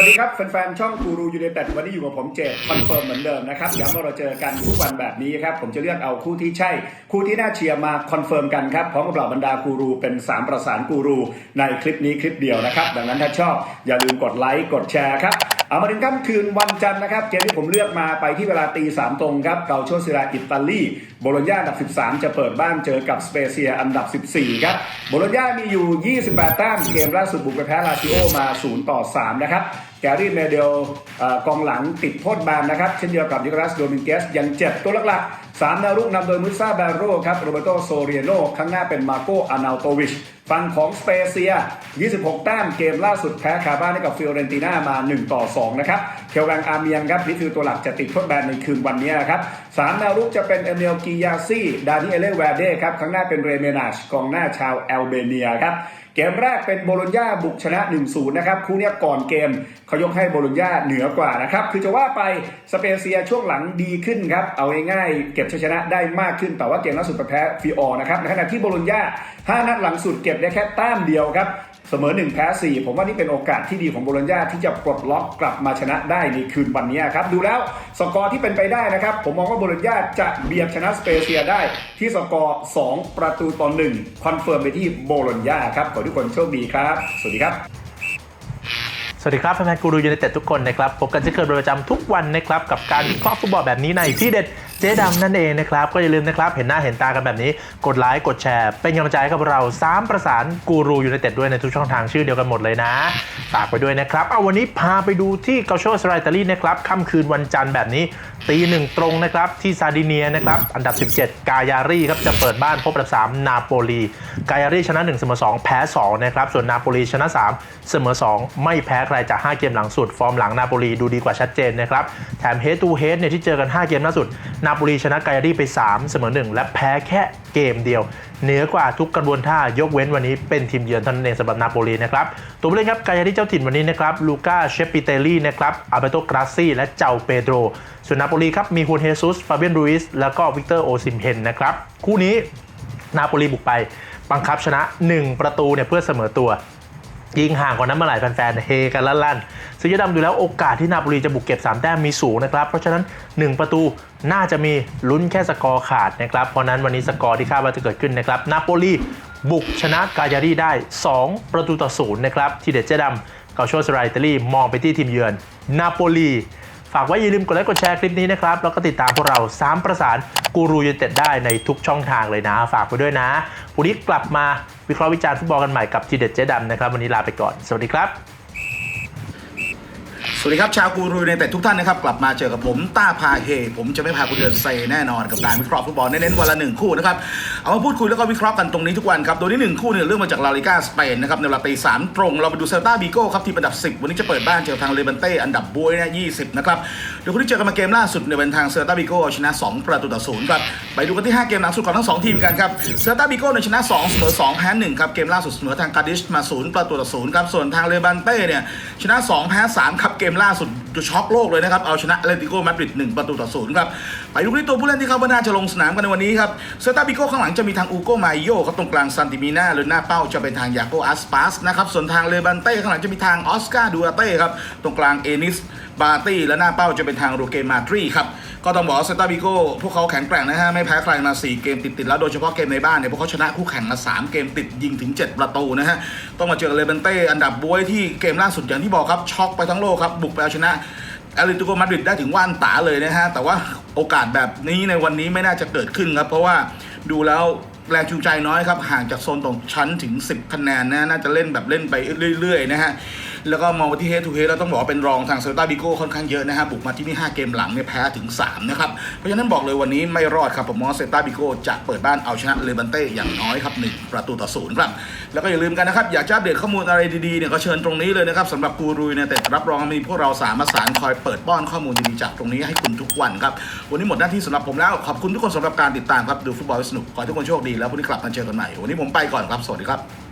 วัสดีครับแฟนๆช่องกูรูยูเนเต็ดวันนี้อยู่กับผมเจดคอนเฟิร์มเหมือนเดิมนะครับย้ำว่าเราเจอกันทุกวันแบบนี้ครับผมจะเลือกเอาคู่ที่ใช่ คู่ที่น่าเชียร์มาคอนเฟิร์มกันครับพร้อมกับเหล่าบรรดากูรูเป็น 3 ประสานกูรูในคลิปนี้คลิปเดียวนะครับ ดังนั้นถ้าชอบอย่าลืมกดไลค์กดแชร์ครับ เอามาถึงค่ำคืนวันจันทร์นะครับ เกมที่ผมเลือกมาไปที่เวลาตีสามตรงครับเกาโชซิราอิตาลีโบโลญญาอันดับ 13 จะเปิดบ้านเจอกับสเปเซียอันดับ 14 ครับโบโลญญามีอยู่ 28 แต้มเกมล่าสุดบุกไปแพ้ลาซิโอมา 0 ต่อ 3 นะครับแกรี่เมเดลกองหลังติดโทษแบนนะครับ เช่นเดียวกับนิโคลัสโดมิงเกสยังเจ็บตัวหลักๆ สามแนวรุกนำโดยมุซาแบโรครับโรเบโตโซเรียโนข้างหน้าเป็นมาโกอานาโตวิชฝั่งของสเปเซีย 26 แต้มเกมล่าสุดแพ้คาบ้านให้กับฟิโอเรนติน่ามา 1 ต่อ 2 นะครับ เคลแวงอาเมียงครับนี่คือตัวหลักจะติดทษแบนในคืนวันนี้นะครับสามแนวรุกจะเป็นเอเมลกิยาซี่ ดานิเอเลแวเด้ครับ ข้างหน้าเป็นเรเมนาชกองหน้าชาวแอลเบเนียครับ เกมแรกเป็นโบโลญญาบุกชนะ 1-0 นะครับคู่นี้ก่อนเกมเขายกให้โบโลญญาเหนือกว่านะครับ คือจะว่าไปสเปเซียช่วงหลังดีขึ้นครับ เอาง่ายๆเก็บชัยชนะได้มากขึ้นแต่ว่าเกมล่าสุดไปแพ้ฟิออร์นะครับในขณะที่โบโลญญา5นัดหลังสุดเก็บได้แค่แต้มเดียวครับ เสมอ1แพ้4ผมว่านี่เป็นโอกาสที่ดีของโบโลญญาที่จะปลดล็อกกลับมาชนะได้ในคืนวันนี้ครับ ดูแล้วสกอร์ที่เป็นไปได้นะครับ ผมมองว่าโบโลญญาจะเบียดชนะสเปเซียได้ที่สกอร์ 2 ประตูต่อ1คอนเฟิร์มไปที่โบโลญญาครับขอทุกคนโชคดีครับ สวัสดีครับ วัสดีครับแฟนๆกูรูยูไนเต็ดทุกคนนะครับพบกันเช่นเคยเป็นประจำทุกวันนะครับกับการวิเคราะห์ฟุตบอลแบบนี้ในที่เด็ดเจ๊ดำนั่นเองนะครับ ก็อย่าลืมนะครับเห็นหน้าเห็นตากันแบบนี้ กดไลค์กดแชร์ เป็นกำลังใจให้กับเรา 3 ประสานกูรูยูไนเต็ดด้วยในทุกช่องทางชื่อเดียวกันหมดเลยนะ ฝากไปด้วยนะครับ เอาวันนี้พาไปดูที่เกาโชสไรตาลีนะครับค่ำคืนวันจันทร์แบบนี้ ตีหนึ่งตรงนะครับที่ซาดิเนียนะครับอันดับ 17 กายารีครับจะเปิดบ้านพบอันดับ3นาโปลี กายารีชนะ1เสมอ2 แพ้2นะครับส่วนนาโปลีชนะ 3 เสมอ 2 ไม่แพ้ใครจาก 5 เกมหลังสุด ฟอร์มหลังนาโปลีดูดีกว่าชัดเจนนะครับแถมเฮดตูเฮดเนี่ยที่เจอกัน 5 เกมล่าสุด นาโปลีชนะกายารีไป 3 เสมอ 1 และแพ้แค่เกมเดียวเหนือกว่าทุกกระบวนท่ายกเว้นวันนี้เป็นทีมเยือนเท่านั้นเองสำหรับนาโปลีนะครับ ตัวผู้เล่นครับกายารีเจ้าถิ่นวันนี้นะครับลูก้าเชปปิเตลลี่นะครับอาเบโตกราซี่และเจ้าเปโดรส่วนนาโปลีครับมีฮูนเฮซุสฟาเบียนรูอิสแล้วก็วิกเตอร์โอซิมเฮนนะครับคู่นี้นาโปลีบุกไปบังคับชนะ 1 ประตูเนี่ยเพื่อเสมอตัว ยิงห่างกว่านั้นเมื่อไหร่แฟนๆเฮกันลั่นๆซึ่งยดำดูแล้วโอกาสที่นาโปลีจะบุกเก็บ 3 แต้มมีสูงนะครับ เพราะฉะนั้น 1 ประตูน่าจะมีลุ้นแค่สกอร์ขาดนะครับ เพราะนั้นวันนี้สกอร์ที่คาดว่าจะเกิดขึ้นนะครับ นาโปลีบุกชนะกายารีได้ 2 ประตูต่อศูนย์นะครับ ที่เด็ดเจดำเกาโชสไรเตอรี่มองไปที่ทีมเยือน นาโปลี ฝากไว้อย่าลืมกดไลค์กดแชร์คลิปนี้นะครับ แล้วก็ติดตามพวกเรา 3 ประสานกูรูยูไนเต็ดได้ในทุกช่องทางเลยนะ ฝากไปด้วยนะวันนี้กลับมาวิเคราะห์วิจารณ์ฟุตบอลกันใหม่กับทีเด็ดเจ๊ดำนะครับ วันนี้ลาไปก่อน สวัสดีครับ สวัสดีครับ ชาวกูรูในแต่ทุกท่านนะครับ กลับมาเจอกับผมต้าพาเฮ ผมจะไม่พาคุณเดินเซแน่นอนกับการวิเคราะห์ฟุตบอลเน้นๆวันละหนึ่งคู่นะครับ เอามาพูดคุยแล้วก็วิเคราะห์กันตรงนี้ทุกวันครับ โดยที่หนึ่งคู่เนี่ยเรื่องมาจากลาลิก้าสเปนนะครับในเวลาตีสามตรง เราไปดูเซลตาบีโก้ครับที่อันดับ 10 วันนี้จะเปิดบ้านเจอทางเลบันเต้อันดับบวยนี่ยยี่สิบนะครับเดี๋ยวคุณที่เจอกันมาเกมล่าสุดเนี่ยเป็นทางเซลตาบีโก้ชนะ2ประตูต่อศูนย์ครับไปดูกันที่ 5 เกมหลังสุดของทั้งสองทีมกันครับเซลตาบีโก้เนี่ยชนะ2เสมอ2แพ้1ครับเกมล่าสุดเสมอทางกาดิชมา0ประตูต่อศูนย์ครับส่วนทางเลบันเต้เนี่ยชนะ2แพ้3ครับเกมล่าสุด จะช็อกโลกเลยนะครับ เอาชนะเลติโกมาดริด1ประตูต่อศูนย์ครับ ไปดูที่ตัวผู้เล่นที่เขาว่าน่าจะลงสนามกันในวันนี้ครับเซตาบิโก้ข้างหลังจะมีทางอูโกมาโยครับตรงกลางซันติมีนาหรือหน้าเป้าจะเป็นทางยาโกอัสปาสนะครับส่วนทางเลบันเต้ข้างหลังจะมีทางออสการ์ดูอาเต้ครับตรงกลางเอนิสบาร์ตี้และหน้าเป้าจะเป็นทางโรเกมาตรีครับก็ต้องบอกว่าเซตาบิโก้พวกเขาแข็งแกร่งนะฮะไม่แพ้ใครมา 4 เกมติดๆแล้วโดยเฉพาะเกมในบ้านเนี่ยพวกเขาชนะคู่แข่งมา 3 เกมติดยิงถึง 7 ประตูนะฮะต้องมาเจอเลเบนเต้อันดับบวยที่เกมล่าสุดอย่างที่บอกครับช็อกไปทั้งโลกครับบุกไปเอาชนะ แอตเลติโกมาดริดได้ถึงว่านตาเลยนะฮะ แต่ว่าโอกาสแบบนี้ในวันนี้ไม่น่าจะเกิดขึ้นครับ เพราะว่าดูแล้วแรงจูงใจน้อยครับ ห่างจากโซนตรงชั้นถึง 10 คะแนนนะน่าจะเล่นแบบเล่นไปเรื่อยๆนะฮะแล้วก็มองไปที่เฮดทูเฮดแล้วต้องบอกว่าเป็นรองทางเซลตาบิโก้ค่อนข้างเยอะนะฮะบุกมาที่นี่ 5 เกมหลังเนี่ยแพ้ถึง 3 นะครับ เพราะฉะนั้นบอกเลยวันนี้ไม่รอดครับผมมองเซลตาบิโก้จะเปิดบ้านเอาชนะเลบันเต้อย่างน้อยครับ1ประตูต่อศูนย์ครับ แล้วก็อย่าลืมกันนะครับ อยากจะอัปเดตข้อมูลอะไรดีๆเนี่ยก็เชิญตรงนี้เลยนะครับสำหรับกูรูเนี่ยแต่รับรองมีพวกเราสามประสานคอยเปิดป้อนข้อมูลดีๆจากตรงนี้ให้คุณทุกวันครับวันนี้หมดหน้าที่สำหรับผมแล้วขอบคุณทุกคนสำหรับการติดตามครับดูฟุตบอลสนุกขอให้ทุกคนโชคดีแล้วพรุ่งนี้กลับมาเจอกันใหม่วันนี้ผมไปก่อนครับสวัสดีครับ